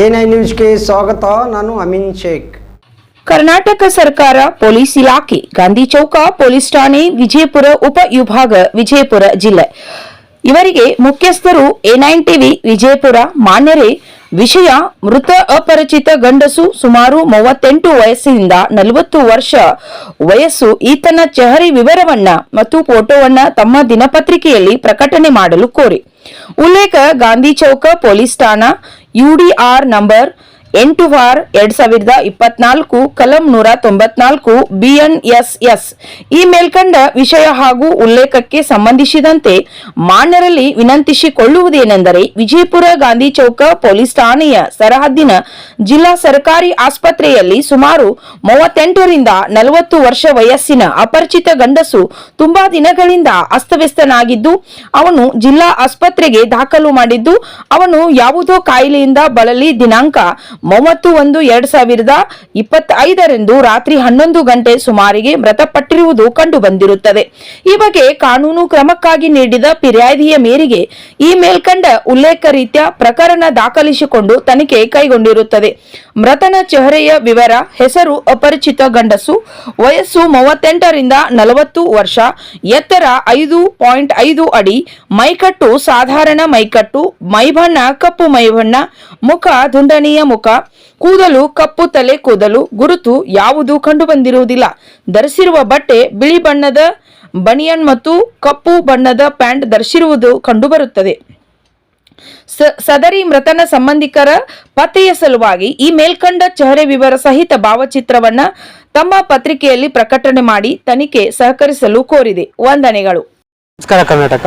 NI ನ್ಯೂಸ್ಗೆ ಸ್ವಾಗತ. ನಾನು ಅಮಿನ್ ಶೇಖ್. ಕರ್ನಾಟಕ ಸರ್ಕಾರ ಪೊಲೀಸ್ ಇಲಾಖೆ, ಗಾಂಧಿ ಚೌಕ ಪೊಲೀಸ್ ಠಾಣೆ, ವಿಜಯಪುರ ಉಪ ವಿಭಾಗ, ವಿಜಯಪುರ ಜಿಲ್ಲೆ. ಇವರಿಗೆ ಮುಖ್ಯಸ್ಥರು ಎನೈನ್ ಟಿವಿ, ವಿಜಯಪುರ ಮಾನ್ಯರೇ. ವಿಷಯ, ಮೃತ ಅಪರಿಚಿತ ಗಂಡಸು ಸುಮಾರು ಮೂವತ್ತೆಂಟು ವಯಸ್ಸಿನಿಂದ ನಲವತ್ತು ವರ್ಷ ವಯಸ್ಸು, ಈತನ ಚಹರಿ ವಿವರವನ್ನ ಮತ್ತು ಫೋಟೋವನ್ನ ತಮ್ಮ ದಿನಪತ್ರಿಕೆಯಲ್ಲಿ ಪ್ರಕಟಣೆ ಮಾಡಲು ಕೋರಿ. ಉಲ್ಲೇಖ, ಗಾಂಧಿ ಚೌಕ ಪೊಲೀಸ್ ಠಾಣಾ UDR number ಎಂಟು ವಾರ್ ಎರಡ್ ಸಾವಿರದ ಇಪ್ಪತ್ನಾಲ್ಕು, ಕಲಂ ನೂರ ತೊಂಬತ್ನಾಲ್ಕು ಬಿಎನ್ಎಸ್ಎಸ್ ಈ ಮೇಲ್ಕಂಡ ವಿಷಯ ಹಾಗೂ ಉಲ್ಲೇಖಕ್ಕೆ ಸಂಬಂಧಿಸಿದಂತೆ ಮಾನ್ಯರಲ್ಲಿ ವಿನಂತಿಸಿಕೊಳ್ಳುವುದೇನೆಂದರೆ ವಿಜಯಪುರ ಗಾಂಧಿ ಚೌಕ ಪೊಲೀಸ್ ಠಾಣೆಯ ಸರಹದ್ದಿನ ಜಿಲ್ಲಾ ಸರ್ಕಾರಿ ಆಸ್ಪತ್ರೆಯಲ್ಲಿ ಸುಮಾರು ಮೂವತ್ತೆಂಟರಿಂದ ನಲವತ್ತು ವರ್ಷ ವಯಸ್ಸಿನ ಅಪರಿಚಿತ ಗಂಡಸು ತುಂಬಾ ದಿನಗಳಿಂದ ಅಸ್ತವ್ಯಸ್ತನಾಗಿದ್ದು, ಅವನು ಜಿಲ್ಲಾ ಆಸ್ಪತ್ರೆಗೆ ದಾಖಲು ಮಾಡಿದ್ದು, ಅವನು ಯಾವುದೋ ಕಾಯಿಲೆಯಿಂದ ಬಳಲಿ ದಿನಾಂಕ ಮೂವತ್ತು ಒಂದು ಎರಡ್ ಸಾವಿರದ ಇಪ್ಪತ್ತೈದರಂದು ರಾತ್ರಿ ಹನ್ನೊಂದು ಗಂಟೆ ಸುಮಾರಿಗೆ ಮೃತಪಟ್ಟಿರುವುದು ಕಂಡು ಬಂದಿರುತ್ತದೆ ಈ ಬಗ್ಗೆ ಕಾನೂನು ಕ್ರಮಕ್ಕಾಗಿ ನೀಡಿದ ಫಿರ್ಯಾದಿಯ ಮೇರೆಗೆ ಈ ಮೇಲ್ಕಂಡ ಉಲ್ಲೇಖ ರೀತ್ಯ ಪ್ರಕರಣ ದಾಖಲಿಸಿಕೊಂಡು ತನಿಖೆ ಕೈಗೊಂಡಿರುತ್ತದೆ. ಮೃತನ ಚೆಹರೆಯ ವಿವರ, ಹೆಸರು, ಅಪರಿಚಿತ ಗಂಡಸು, ವಯಸ್ಸು ಮೂವತ್ತೆಂಟರಿಂದ ನಲವತ್ತು ವರ್ಷ, ಎತ್ತರ ಐದು ಪಾಯಿಂಟ್ ಐದು ಅಡಿ, ಮೈಕಟ್ಟು, ಸಾಧಾರಣ ಮೈಕಟ್ಟು, ಮೈಬಣ್ಣ, ಕಪ್ಪು ಮೈಬಣ್ಣ, ಮುಖ ದುಂಡನೆಯ ಮುಖ ಕೂದಲು, ಕಪ್ಪು ತಲೆ, ಕೂದಲು, ಗುರುತು ಯಾವುದು ಕಂಡುಬಂದಿರುವುದಿಲ್ಲ. ಧರಿಸಿರುವ ಬಟ್ಟೆ ಬಿಳಿ ಬಣ್ಣದ, ಬನಿಯನ್ ಮತ್ತು ಕಪ್ಪು ಬಣ್ಣದ ಪ್ಯಾಂಟ್ ಧರಿಸಿರುವುದು ಕಂಡುಬರುತ್ತದೆ. ಸದರಿ ಮೃತನ ಸಂಬಂಧಿಕರ ಪತ್ತೆಯ ಸಲುವಾಗಿ ಈ ಮೇಲ್ಕಂಡ ಚಹರೆ ವಿವರ ಸಹಿತ ಭಾವಚಿತ್ರವನ್ನ ತಮ್ಮ ಪತ್ರಿಕೆಯಲ್ಲಿ ಪ್ರಕಟಣೆ ಮಾಡಿ ತನಿಖೆ ಸಹಕರಿಸಲು ಕೋರಿದೆ. ವಂದನೆಗಳು. ನಮಸ್ಕಾರ ಕರ್ನಾಟಕ.